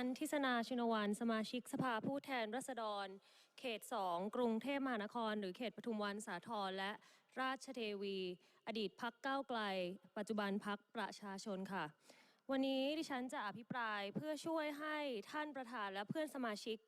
ันทิสนาชินวันสมาชิกสภาผู้แทนราษฎร เขต 2 กรุงเทพมหานคร หรือเขตปทุมวันสาทรและราชเทวี อดีตพักก้าวไกล ปัจจุบันพักประชาชนค่ะ วันนี้ดิฉันจะอภิปรายเพื่อช่วยให้ท่านประธานและเพื่อนสมาชิก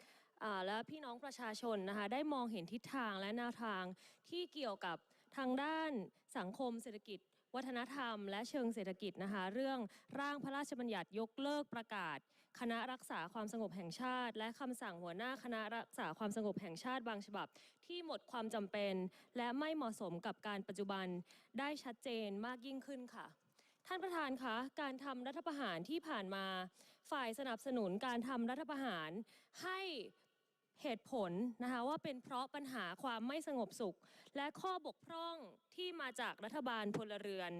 และพี่น้องประชาชนนะคะได้มองเห็นทิศทางและแนวทางที่เกี่ยวกับทางด้านสังคมเศรษฐกิจวัฒนธรรมและเชิงเศรษฐกิจนะคะเรื่องร่างพระราชบัญญัติยกเลิกประกาศ คณะรักษาความสงบแห่งชาติ และคำสั่งหัวหน้าคณะรักษาความสงบแห่งชาติบางฉบับ ที่หมดความจำเป็น และไม่เหมาะสมกับการปัจจุบันได้ชัดเจนมากยิ่งขึ้นค่ะ ท่านประธานคะการทำรัฐประหารที่ผ่านมา ฝ่ายสนับสนุนการทำรัฐประหารให้เหตุผลนะคะว่าเป็นเพราะปัญหาความไม่สงบสุข และข้อบกพร่องที่มาจากรัฐบาลพลเรือน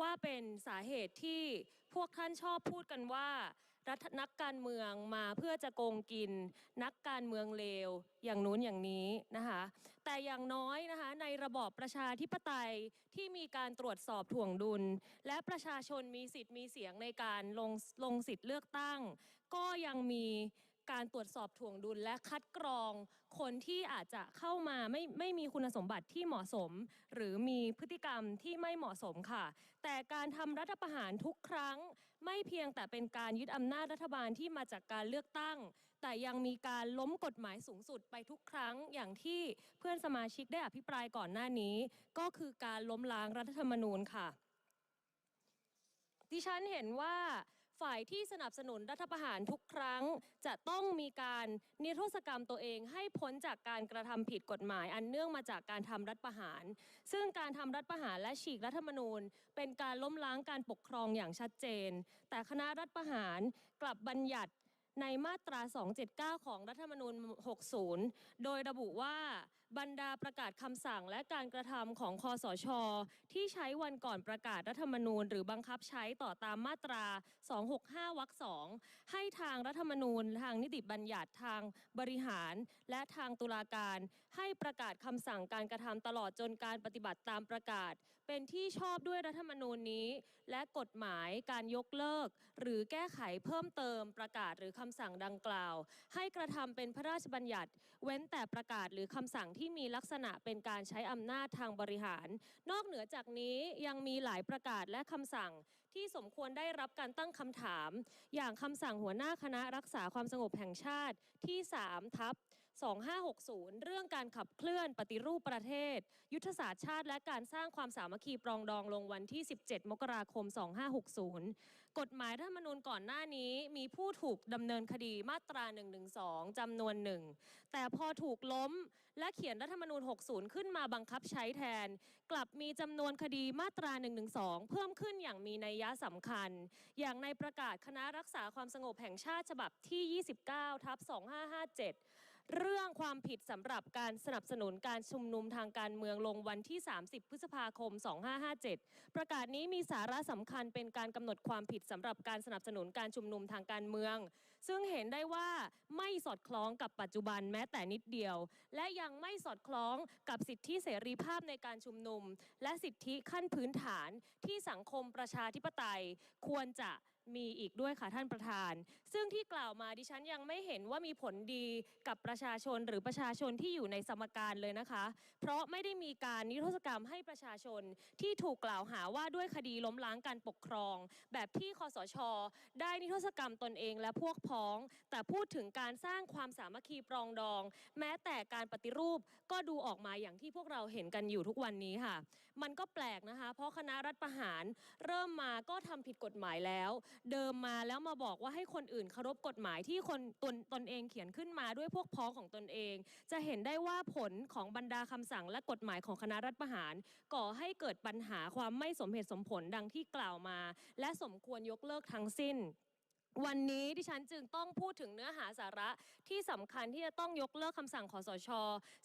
ว่าเป็นสาเหตุที่พวกท่านชอบพูดกันว่า นักการเมืองมาเพื่อจะโกงกิน นักการเมืองเลวอย่างนู้นอย่างนี้นะคะแต่อย่างน้อยนะคะในระบอบประชาธิปไตยที่มีการตรวจสอบถ่วงดุล และประชาชนมีสิทธิ์มีเสียงในการลงลงสิทธิ์เลือกตั้ง ก็ยังมีการตรวจสอบถ่วงดุลและคัดกรองคนที่อาจจะเข้ามาไม่ไม่มีคุณสมบัติที่เหมาะสม หรือมีพฤติกรรมที่ไม่เหมาะสมค่ะ แต่การทำรัฐประหารทุกครั้ง ไม่เพียงแต่เป็นการยึดอำนาจรัฐบาลที่มาจากการเลือกตั้ง แต่ยังมีการล้มกฎหมายสูงสุดไปทุกครั้งอย่างที่เพื่อนสมาชิกได้อภิปรายก่อนหน้านี้ ก็คือการล้มล้างรัฐธรรมนูญค่ะ ดิฉันเห็นว่า ฝ่ายที่สนับสนุนรัฐประหารทุกครั้ง จะต้องมีการนิรโทษกรรมตัวเองให้พ้นจากการกระทำผิดกฎหมาย อันเนื่องมาจากการทำรัฐประหาร ซึ่งการทำรัฐประหารและฉีกรัฐธรรมนูญ เป็นการล้มล้างการปกครองอย่างชัดเจน แต่คณะรัฐประหารกลับบัญญัติ ในมาตรา 279 ของรัฐธรรมนูญ 60 โดยระบุว่าบรรดาประกาศคำสั่งและการกระทำของคอสช ที่ใช้วันก่อนประกาศรัฐธรรมนูญ หรือบังคับใช้ต่อตามมาตรา 265 วรรคสองให้ทางรัฐธรรมนูญ ทางนิติบัญญัติทางบริหาร และทางตุลาการ ให้ประกาศคำสั่งการกระทำตลอดจนการปฏิบัติตามประกาศ เป็นที่ชอบด้วยรัฐธรรมนูญนี้ และกฎหมายการยกเลิก หรือแก้ไขเพิ่มเติมประกาศหรือคคำสั่งดังกล่าว ให้กระทำเป็นพระราชบัญญัติ เว้นแต่ประกาศหรือคำสั่งที่มีลักษณะเป็นการใช้อำนาจทางบริหาร นอกเหนือจากนี้ยังมีหลายประกาศและคำสั่งที่สมควรได้รับการตั้งคำถาม อย่างคำสั่งหัวหน้าคณะรักษาความสงบแห่งชาติที่3ทับ 2560 เรื่องการขับเคลื่อนปฏิรูปประเทศ ยุทธศาสตร์ชาติ และการสร้างความสามัคคีปรองดองลงวันที่ 17 มกราคม 2560 กฎหมายรัฐธรรมนูญก่อนหน้านี้มีผู้ถูกดำเนินคดีมาตรา 112 จำนวนหนึ่ง แต่พอถูกล้มและเขียนรัฐธรรมนูญ 60 ขึ้นมาบังคับใช้แทน กลับมีจำนวนคดีมาตรา 112 เพิ่มขึ้นอย่างมีนัยยะสำคัญ อย่างในประกาศคณะรักษาความสงบแห่งชาติฉบับที่ 29 ทับ 2557 เรื่องความผิดสำหรับการสนับสนุนการชุมนุมทางการเมืองลงวันที่ 30 พฤษภาคม 2557 ประกาศนี้มีสาระสำคัญเป็นการกำหนดความผิดสำหรับการสนับสนุนการชุมนุมทางการเมือง ซึ่งเห็นได้ว่าไม่สอดคล้องกับปัจจุบันแม้แต่นิดเดียว และยังไม่สอดคล้องกับสิทธิเสรีภาพในการชุมนุม และสิทธิขั้นพื้นฐานที่สังคมประชาธิปไตยควรจะมีอีกด้วยค่ะท่านประธาน ซึ่งที่กล่าวมาดิฉันยังไม่เห็นว่ามีผลดีกับประชาชนหรือประชาชนที่อยู่ในสมการเลยนะคะ เพราะไม่ได้มีการนิรโทษกรรมให้ประชาชนที่ถูกกล่าวหาว่าด้วยคดีล้มล้างการปกครอง แบบที่คอสช ได้นิรโทษกรรมตนเองและพวกพ้อง แต่พูดถึงการสร้างความสามัคคีปรองดอง แม้แต่การปฏิรูปก็ดูออกมาอย่างที่พวกเราเห็นกันอยู่ทุกวันนี้ค่ะ มันก็แปลกนะคะ เพราะคณะรัฐประหาร เริ่มมาก็ทำผิดกฎหมายแล้ว เดิมมาแล้วมาบอกว่าให้คนอื่นเคารพกฎหมายที่คนตนตนเองเขียนขึ้นมาด้วยพวกพ้องของตนเอง จะเห็นได้ว่าผลของบรรดาคำสั่งและกฎหมายของคณะรัฐประหาร ก่อให้เกิดปัญหาความไม่สมเหตุสมผลดังที่กล่าวมา และสมควรยกเลิกทั้งสิ้น วันนี้ดิฉันจึงต้องพูดถึงเนื้อหาสาระที่สำคัญที่จะต้องยกเลิกคำสั่งคอสช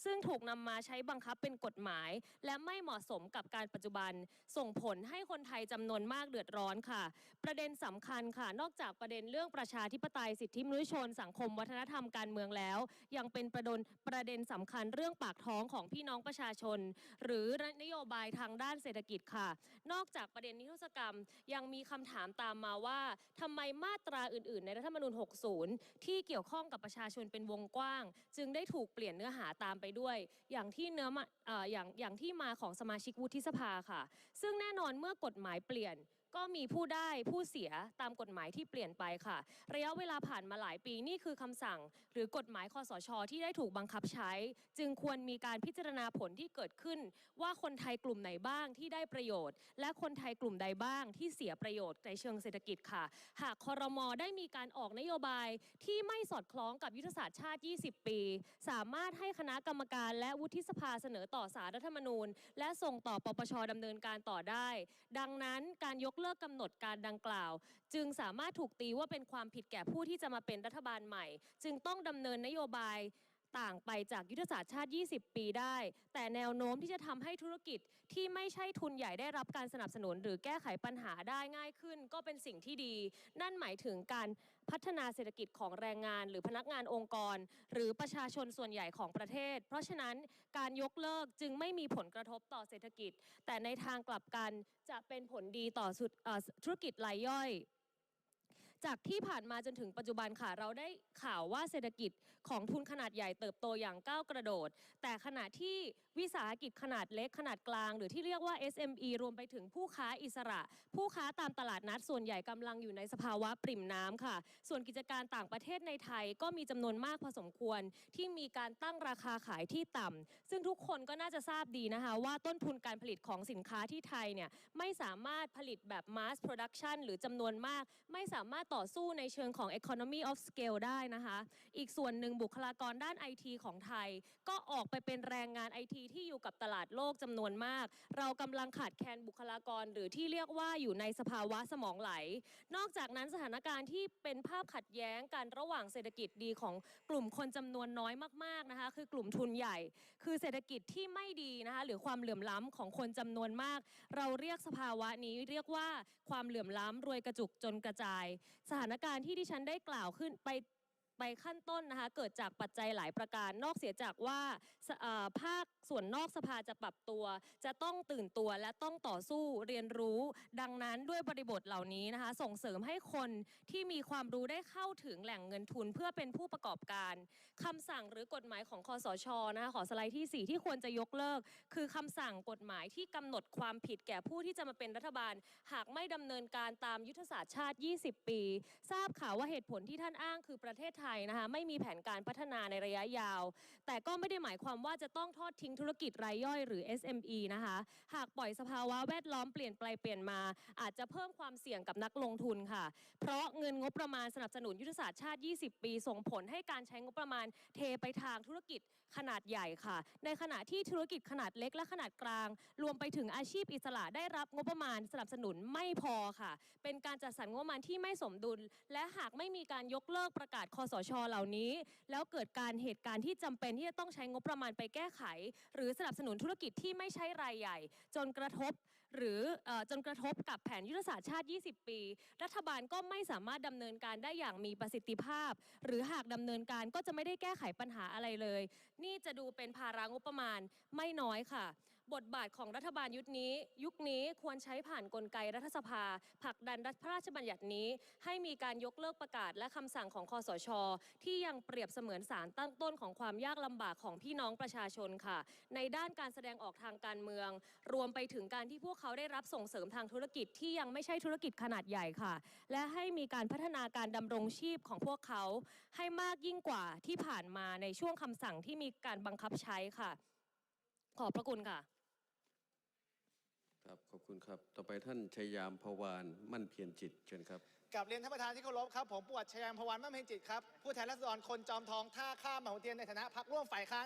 ซึ่งถูกนำมาใช้บังคับเป็นกฎหมาย และไม่เหมาะสมกับการปัจจุบัน ส่งผลให้คนไทยจำนวนมากเดือดร้อนค่ะ ประเด็นสำคัญค่ะ นอกจากประเด็นเรื่องประชาธิปไตยสิทธิมนุษยชน สังคมวัฒนธรรมการเมืองแล้ว ยังเป็นประเด็นประเด็นสำคัญเรื่องปากท้องของพี่น้องประชาชน หรือนโยบายทางด้านเศรษฐกิจค่ะ นอกจากประเด็นนิรโทษกรรมยังมีคำถามตามมาว่าทำไมมาตราราอื่น ๆ ในรัฐธรรมนูญ 60 ที่เกี่ยวข้องกับประชาชนเป็นวงกว้าง จึงได้ถูกเปลี่ยนเนื้อหาตามไปด้วย อย่างที่เนื้อมาอออย่างอย่างที่มาของสมาชิกวุฒิสภาค่ะ ซึ่งแน่นอนเมื่อกฎหมายเปลี่ยน ก็มีผู้ได้ผู้เสียตามกฎหมายที่เปลี่ยนไปค่ะ ระยะเวลาผ่านมาหลายปีนี่คือคำสั่ง หรือกฎหมายคอสชที่ได้ถูกบังคับใช้ จึงควรมีการพิจารณาผลที่เกิดขึ้น ว่าคนไทยกลุ่มไหนบ้างที่ได้ประโยชน์ และคนไทยกลุ่มใดบ้างที่เสียประโยชน์ในเชิงเศรษฐกิจค่ะ หากคอรมอได้มีการออกนโยบายที่ไม่สอดคล้องกับยุทธศาสตร์ชาติ 20 ปี สามารถให้คณะกรรมการและวุฒิสภาเสนอต่อสารรัฐธรรมนูญ และส่งต่อปปชดำเนินการต่อได้ ดังนั้นการยกเลิกกำหนดการดังกล่าว จึงสามารถถูกตีว่าเป็นความผิดแก่ผู้ที่จะมาเป็นรัฐบาลใหม่ จึงต้องดำเนินนโยบาย ต่างไปจากยุทธศาสตร์ชาติ 20 ปีได้ แต่แนวโน้มที่จะทำให้ธุรกิจที่ไม่ใช่ทุนใหญ่ได้รับการสนับสนุน หรือแก้ไขปัญหาได้ง่ายขึ้น ก็เป็นสิ่งที่ดี นั่นหมายถึงการพัฒนาเศรษฐกิจของแรงงาน หรือพนักงานองค์กร หรือประชาชนส่วนใหญ่ของประเทศ เพราะฉะนั้นการยกเลิกจึงไม่มีผลกระทบต่อเศรษฐกิจ แต่ในทางกลับกันจะเป็นผลดีต่อสุดเอ่อธุรกิจรายย่อย จากที่ผ่านมาจนถึงปัจจุบันค่ะ เราได้ข่าวว่าเศรษฐกิจของทุนขนาดใหญ่เติบโตอย่างก้าวกระโดด แต่ขณะที่วิสาหกิจขนาดเล็กขนาดกลาง หรือที่เรียกว่า SME รวมไปถึงผู้ค้าอิสระ ผู้ค้าตามตลาดนัดส่วนใหญ่กำลังอยู่ในสภาวะปริ่มน้ำค่ะ ส่วนกิจการต่างประเทศในไทยก็มีจำนวนมากพอสมควร ที่มีการตั้งราคาขายที่ต่ำซึ่งทุกคนก็น่าจะทราบดีนะคะว่าต้นทุนการผลิตของสินค้าที่ไทยเนี่ยไม่สามารถผลิตแบบ mass production หรือจำนวนมาก ไม่สามารถต่อสู้ในเชิงของ economy of scale ได้นะคะ อีกส่วนหนึ่งบุคลากรด้านไอทีของไทย ก็ออกไปเป็นแรงงานไอทีที่อยู่กับตลาดโลกจำนวนมาก เรากำลังขาดแคลนบุคลากรหรือที่เรียกว่าอยู่ในสภาวะสมองไหล นอกจากนั้นสถานการณ์ที่เป็นภาพขัดแย้งกันระหว่างเศรษฐกิจดีของกลุ่มคนจำนวนน้อยมากๆนะคะคือกลุ่มทุนใหญ่ คือเศรษฐกิจที่ไม่ดีนะคะหรือความเหลื่อมล้ำของคนจำนวนมาก เราเรียกสภาวะนี้เรียกว่าความเหลื่อมล้ำรวยกระจุกจนกระจาย สถานการณ์ที่ดิฉันได้กล่าวขึ้นไป ไปขั้นต้นนะคะเกิดจากปัจจัยหลายประการ นอกเสียจากว่าภาคส่วนนอกสภาจะปรับตัว จะต้องตื่นตัวและต้องต่อสู้เรียนรู้ ดังนั้นด้วยบริบทเหล่านี้นะคะส่งเสริมให้คนที่มีความรู้ได้เข้าถึงแหล่งเงินทุนเพื่อเป็นผู้ประกอบการคำสั่งหรือกฎหมายของคอสชนะคะขอสไลด์ที่ 4 ที่ควรจะยกเลิก คือคำสั่งกฎหมายที่กำหนดความผิดแก่ผู้ที่จะมาเป็นรัฐบาล หากไม่ดำเนินการตามยุทธศาสตร์ชาติ 20 ปี ทราบข่าวว่าเหตุผลที่ท่านอ้างคือประเทศไทยนะคะไม่มีแผนการพัฒนาในระยะยาว แต่ก็ไม่ได้หมายความว่าจะต้องทอดทิ้งธุรกิจรายย่อยหรือ SME นะคะ หากปล่อยสภาวะแวดล้อมเปลี่ยนไปเปลี่ยนมา อาจจะเพิ่มความเสี่ยงกับนักลงทุนค่ะ เพราะเงินงบประมาณสนับสนุนยุทธศาสตร์ชาติ 20 ปี ส่งผลให้การใช้งบประมาณเทไปทางธุรกิจขนาดใหญ่ค่ะ ในขณะที่ธุรกิจขนาดเล็กและขนาดกลาง รวมไปถึงอาชีพอิสระได้รับงบประมาณสนับสนุนไม่พอค่ะ เป็นการจัดสรรงบประมาณที่ไม่สมดุล และหากไม่มีการยกเลิกประกาศคอสชเหล่านี้ แล้วเกิดการเหตุการณ์ที่จำเป็นที่จะต้องใช้งบประมาณไปแก้ไข หรือสนับสนุนธุรกิจที่ไม่ใช่รายใหญ่ จนกระทบหรือออจนกระทบกับแผนยุทธศาสตร์ชาติ 20 ปี รัฐบาลก็ไม่สามารถดำเนินการได้อย่างมีประสิทธิภาพ หรือหากดำเนินการก็จะไม่ได้แก้ไขปัญหาอะไรเลย นี่จะดูเป็นภาระงบประมาณไม่น้อยค่ะ บทบาทของรัฐบาลยุคนี้ ยุคนี้ควรใช้ผ่านกลไกรัฐสภาผลักดันรัฐพระราชบัญญัตินี้ ให้มีการยกเลิกประกาศและคำสั่งของคอสช ที่ยังเปรียบเสมือนสารตั้งต้นของความยากลำบากของพี่น้องประชาชนค่ะ ในด้านการแสดงออกทางการเมือง รวมไปถึงการที่พวกเขาได้รับส่งเสริมทางธุรกิจที่ยังไม่ใช่ธุรกิจขนาดใหญ่ค่ะ และให้มีการพัฒนาการดำรงชีพของพวกเขาให้มากยิ่งกว่าที่ผ่านมาในช่วงคำสั่งที่มีการบังคับใช้ค่ะ ขอบพระคุณค่ะ ครับขอบคุณครับ ต่อไปท่านชัยยามพวานมั่นเพียรจิตเชิญครับกับเรียนท่านประธานที่เคารพครับ ผมปวดชัยยามพวานมั่นเพียรจิตครับผู้แทนรัศดรคนจอมทองท่าข้ามมหาวิทยาลัยในฐานะพักร่วมฝ่ายค้าน